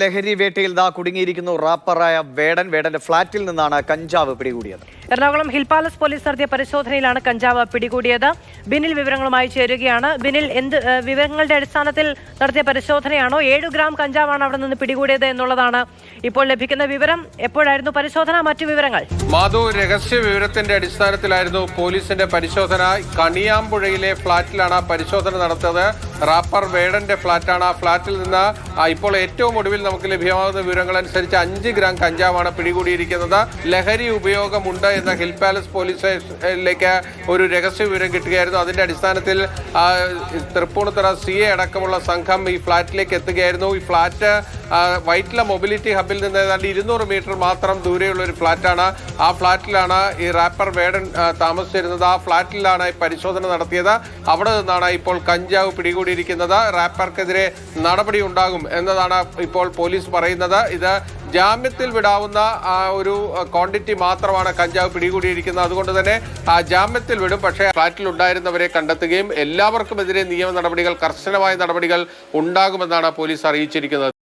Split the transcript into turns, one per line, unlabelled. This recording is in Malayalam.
ലഹരി വേട്ടയിൽ ദാ കുടുങ്ങിയിരിക്കുന്നു റാപ്പറായ വേടൻ. വേടന്റെ ഫ്ളാറ്റിൽ നിന്നാണ് കഞ്ചാവ് പിടികൂടിയത്.
എറണാകുളം ഹിൽ പാലസ് പോലീസ് നടത്തിയ പരിശോധനയിലാണ് കഞ്ചാവ് പിടികൂടിയത്. ബിനിൽ വിവരങ്ങളുമായി ചേരുകയാണ്. ബിനിൽ എന്ത് വിവരങ്ങളുടെ അടിസ്ഥാനത്തിൽ നടത്തിയ പരിശോധനയാണോ? ഏഴു ഗ്രാം കഞ്ചാവാണ് അവിടെ നിന്ന് പിടികൂടിയത് എന്നുള്ളതാണ് ഇപ്പോൾ ലഭിക്കുന്ന വിവരം. എപ്പോഴായിരുന്നു പരിശോധന? മറ്റു വിവരങ്ങൾ.
മാധു രഹസ്യ വിവരത്തിന്റെ അടിസ്ഥാനത്തിലായിരുന്നു പോലീസിന്റെ പരിശോധന. കണിയാമ്പുഴയിലെ ഫ്ളാറ്റിലാണ് പരിശോധന നടത്തിയത്. റാപ്പർ വേടന്റെ ഫ്ളാറ്റാണ് ആ ഫ്ളാറ്റിൽ നിന്ന് ഇപ്പോൾ ഏറ്റവും ഒടുവിൽ നമുക്ക് ലഭ്യമാകുന്ന വിവരങ്ങൾ അനുസരിച്ച് അഞ്ച് ഗ്രാം കഞ്ചാവാണ് പിടികൂടിയിരിക്കുന്നത്. ലഹരി ഉപയോഗമുണ്ട് എന്ന ഹിൽ പാലസ് പോലീസ് സ്റ്റേഷനിലേക്ക് ഒരു രഹസ്യ വിവരം കിട്ടുകയായിരുന്നു. അതിന്റെ അടിസ്ഥാനത്തിൽ തൃപ്പൂണിത്തറ സി എ അടക്കമുള്ള സംഘം ഈ ഫ്ളാറ്റിലേക്ക് എത്തുകയായിരുന്നു. ഈ ഫ്ളാറ്റ് വൈറ്റില മൊബിലിറ്റി ഹബിൽ നിന്ന് ഏതാണ്ട് ഇരുന്നൂറ് മീറ്റർ മാത്രം ദൂരെയുള്ള ഒരു ഫ്ളാറ്റാണ് ആ ഫ്ളാറ്റിലാണ് ഈ റാപ്പർ വേടൻ താമസിച്ചിരുന്നത്. ആ ഫ്ളാറ്റിലാണ് പരിശോധന നടത്തിയത്. അവിടെ നിന്നാണ് ഇപ്പോൾ കഞ്ചാവ് പിടികൂടിയിരിക്കുന്നത് റാപ്പർക്കെതിരെ നടപടി ഉണ്ടാകും എന്നതാണ് ഇപ്പോൾ പോലീസ് പറയുന്നത്. ഇത് ജാമ്യത്തിൽ വിടാവുന്ന ആ ഒരു ക്വാണ്ടിറ്റി മാത്രമാണ് കഞ്ചാവ് പിടികൂടിയിരിക്കുന്നത്. അതുകൊണ്ട് തന്നെ ആ ജാമ്യത്തിൽ വിടും. പക്ഷേ ഫ്ലാറ്റിൽ ഉണ്ടായിരുന്നവരെ കണ്ടെത്തുകയും എല്ലാവർക്കുമെതിരെ നിയമ നടപടികൾ കർശനമായ നടപടികൾ ഉണ്ടാകുമെന്നാണ് പോലീസ് അറിയിച്ചിരിക്കുന്നത്.